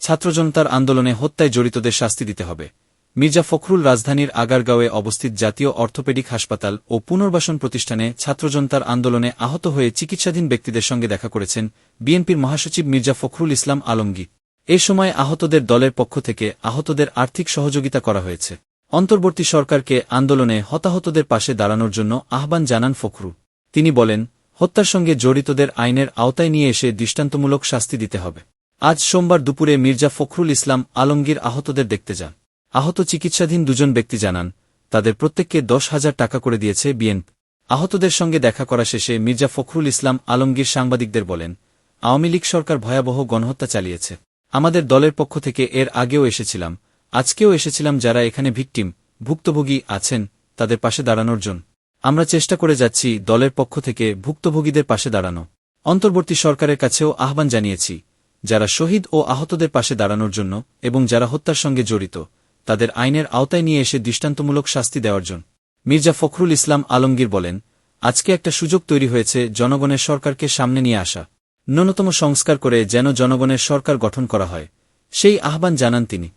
ছাত্রজনতার আন্দোলনে হত্যায় জড়িতদের শাস্তি দিতে হবে। মির্জা ফখরুল রাজধানীর আগারগাঁওয়ে অবস্থিত জাতীয় অর্থোপেডিক হাসপাতাল ও পুনর্বাসন প্রতিষ্ঠানে ছাত্রজনতার আন্দোলনে আহত হয়ে চিকিৎসাধীন ব্যক্তিদের সঙ্গে দেখা করেছেন বিএনপির মহাসচিব মির্জা ফখরুল ইসলাম আলমগীর। এ সময় আহতদের দলের পক্ষ থেকে আহতদের আর্থিক সহযোগিতা করা হয়েছে। অন্তর্বর্তী সরকারকে আন্দোলনে হতাহতদের পাশে দাঁড়ানোর জন্য আহ্বান জানান ফখরু তিনি বলেন, হত্যার সঙ্গে জড়িতদের আইনের আওতায় নিয়ে এসে দৃষ্টান্তমূলক শাস্তি দিতে হবে। আজ সোমবার দুপুরে মির্জা ফখরুল ইসলাম আলমগীর আহতদের দেখতে যান। আহত চিকিৎসাধীন দুজন ব্যক্তি জানান, তাদের প্রত্যেককে দশ হাজার টাকা করে দিয়েছে বিএনপি। আহতদের সঙ্গে দেখা করা শেষে মির্জা ফখরুল ইসলাম আলমগীর সাংবাদিকদের বলেন, আওয়ামী লীগ সরকার ভয়াবহ গণহত্যা চালিয়েছে। আমাদের দলের পক্ষ থেকে এর আগেও এসেছিলাম, আজকেও এসেছিলাম যারা এখানে ভিকটিম, ভুক্তভোগী আছেন, তাদের পাশে দাঁড়ানোর জন্য। আমরা চেষ্টা করে যাচ্ছি দলের পক্ষ থেকে ভুক্তভোগীদের পাশে দাঁড়ানো। অন্তর্বর্তী সরকারের কাছেও আহ্বান জানিয়েছি যারা শহীদ ও আহতদের পাশে দাঁড়ানোর জন্য এবং যারা হত্যার সঙ্গে জড়িত, তাদের আইনের আওতায় নিয়ে এসে দৃষ্টান্তমূলক শাস্তি দেওয়ার জন্য। মির্জা ফখরুল ইসলাম আলমগীর বলেন, আজকে একটা সুযোগ তৈরি হয়েছে জনগণের সরকারকে সামনে নিয়ে আসা। ন্যূনতম সংস্কার করে যেন জনগণের সরকার গঠন করা হয়, সেই আহ্বান জানান তিনি।